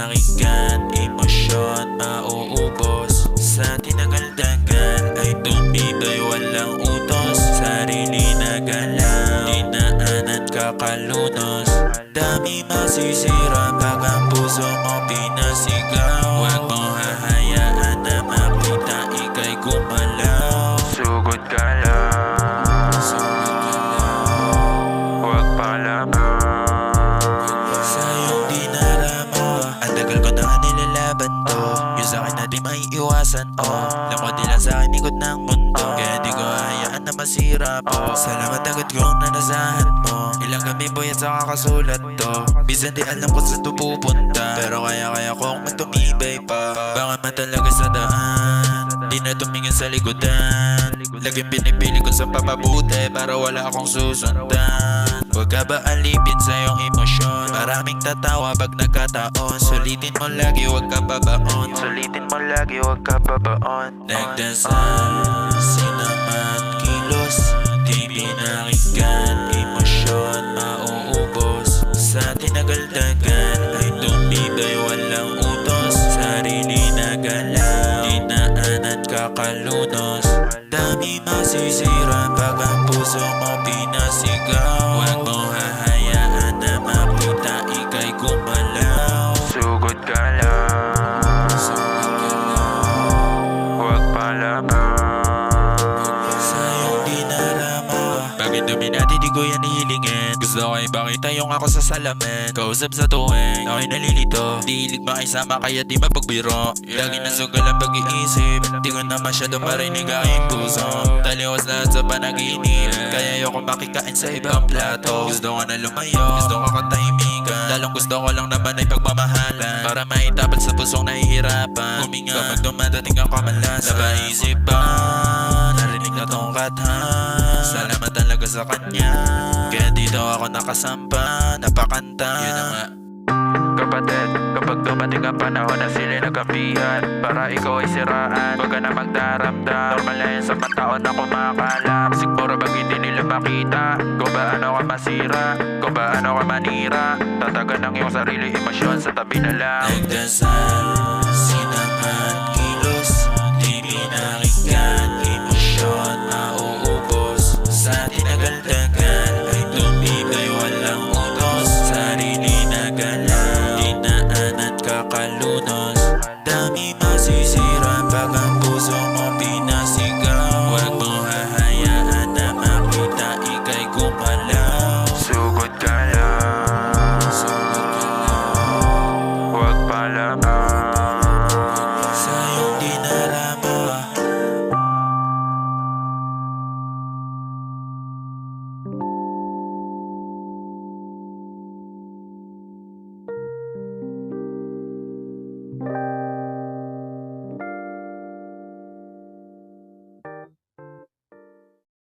pinakinggan Emosyon mauubos. Sa tinagaldagan ay tumbito'y walang utos. Sarili na galaw Dinaanan kakalunos Dami masisira pag ang puso mo may iwasan oh Lamod nila sa'kin ikot ng mundo. Kaya di ko hayaan na masira po. Salamat agad kong nanasahan mo Ilang kami boy at sa kakasulat to. Bisan di alam ko saan to pupunta. Pero kaya kaya kong matumibay pa. Baka man talaga sa daan. Di na tumingin sa likodan Laging pinipili ko sa papabuti Para wala akong susundan. Huwag ka ba alipin sa iyong emosyon? Maraming tatawa pag nagkataon. Sulitin mo lagi, huwag ka babaon. Sulitin mo lagi, huwag ka babaon. Nagdasal, sinamat, kilos. Di pinakinggan, emosyon mauubos. Sa tinagaldagan ay tumibay walang utos. Sarili na galaw, dinaan at kakalunos Dami masisira pag ang puso mo pinasigaw. Huwag mo Dominati di ko yan hihilingin Gusto ko ipakita yung ako sa salamin. Kausap sa tuwing Ako'y nalilito. Di hilig makisama kaya di mapagbiro. Lagi na sugal ang pag-iisip. Di ko na masyado marinig aking puso Taliwas lahat sa panaginip. Kaya ayoko makikain sa ibang plato. Gusto ko na lumayo Gusto ko katahimikan Lalong gusto ko lang naman ay pagmamahalan. Para maitapal sa pusong nahihirapan. Huminga kapag dumadating ang kamalasan Napaisip ba Narinig na tong kathan sa kanya. Kaya dito ako nakasampa Napakanta. Yun na nga. Kapatid, kapag dumating ang panahon na sila nagkampihan Para ikaw ay siraan, huwag ka na magdaramdam. Normal na yan sa pataon na kumakalap Siguro bag hindi nila makita? Kung paano ka masira, kung paano ka manira? Tatagan ang iyong sarili emosyon sa tabi na lang. Nagdasal Dami masisira Pag ang puso mo pinasigaw